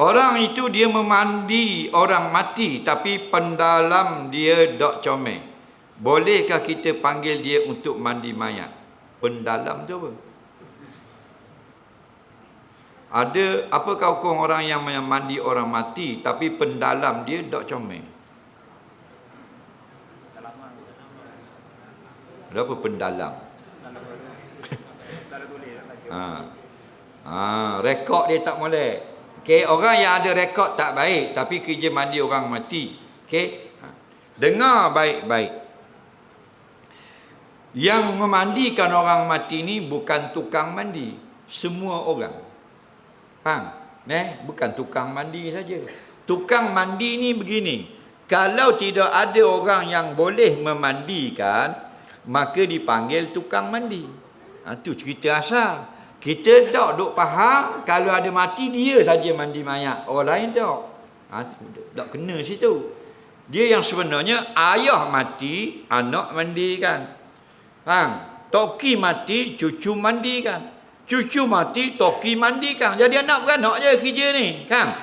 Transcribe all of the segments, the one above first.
Orang itu dia memandi orang mati tapi pendalam dia dok comel. Bolehkah kita panggil dia untuk mandi mayat? Pendalam tu apa? Ada apakah hukum orang yang mandi orang mati tapi pendalam dia dok comel? Ada apa pendalam? ha. Ha, rekod dia tak boleh. Okey, orang yang ada rekod tak baik tapi kerja mandi orang mati. Okey. Ha. Dengar baik-baik. Yang memandikan orang mati ni bukan tukang mandi, semua orang. Faham? Eh, bukan tukang mandi saja. Tukang mandi ni begini. Kalau tidak ada orang yang boleh memandikan, maka dipanggil tukang mandi. Ha, tu cerita asal. Kita tak duk faham kalau ada mati dia saja mandi mayat. Orang lain tak. Ha, tak kena situ. Dia yang sebenarnya ayah mati, anak mandikan. Faham? Toki mati, cucu mandikan. Cucu mati, toki mandikan. Jadi anak beranak je kerja ni. Kan?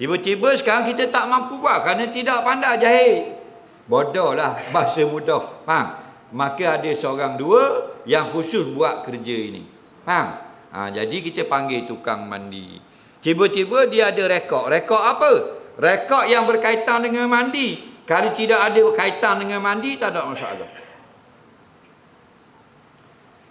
Tiba-tiba sekarang kita tak mampu buat kerana tidak pandai jahit. Bodoh lah bahasa mudah. Faham? maka ada seorang dua yang khusus buat kerja ini. Faham? Ha, jadi kita panggil tukang mandi. Tiba-tiba dia ada rekod. Rekod apa? Rekod yang berkaitan dengan mandi. Kalau tidak ada berkaitan dengan mandi, tak ada masalah.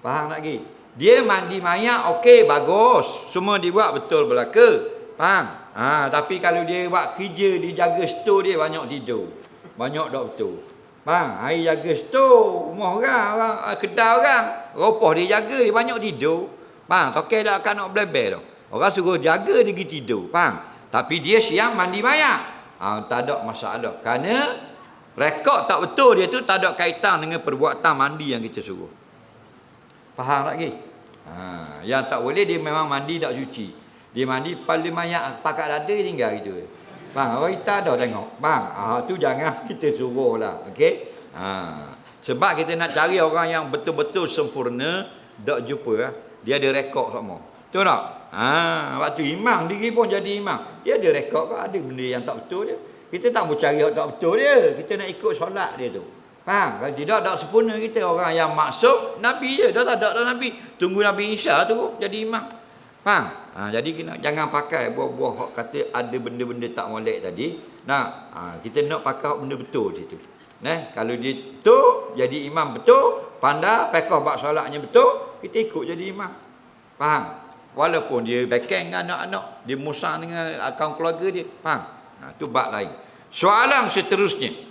Faham lagi? Dia mandi mayat, okey, bagus. Semua dibuat betul belaka. Faham? Ha, tapi kalau dia buat kerja, dia jaga stor dia, banyak tidur. Banyak betul. Bang, air jaga stor, rumah orang, ah, kedai orang. Ropoh dia jaga, dia banyak tidur. Bang, tokai dah akan nak belebel tu. Orang suruh jaga dia pergi tidur. Bang, tapi dia siang mandi mayat. Ha, tak ada masalah. Kerana rekod tak betul dia tu tak ada kaitan dengan perbuatan mandi yang kita suruh. Faham lagi? Ha, yang tak boleh dia memang mandi tak cuci. Dia mandi pada mayat pakat dada tinggal gitu. Bang, orang kita dah tengok. Bang, ah tu jangan kita suruh lah. Okey? Ha. Sebab kita nak cari orang yang betul-betul sempurna, tak jumpa lah. Dia ada rekod semua. Betul tak? Ha, waktu imam diri pun jadi imam. Dia ada rekod kok, ada benda yang tak betul dia. Kita tak mau cari yang tak betul dia. Kita nak ikut solat dia tu. Faham? Kalau tidak, tak sempurna kita. Orang yang maksud, Nabi je. Dah tak ada Nabi. Tunggu Nabi Isa tu jadi imam. Faham? Ha, jadi kita jangan pakai buah-buah hak kata ada benda-benda tak molek tadi. Nah, ha, kita nak pakai benda betul situ. Nah, kalau dia betul, jadi imam betul, pandai pakai bab solatnya betul, kita ikut jadi imam. Faham? Walaupun dia bekeng dengan anak-anak, dia musang dengan akaun keluarga dia. Faham? Ha, tu bab lain. Soalan seterusnya.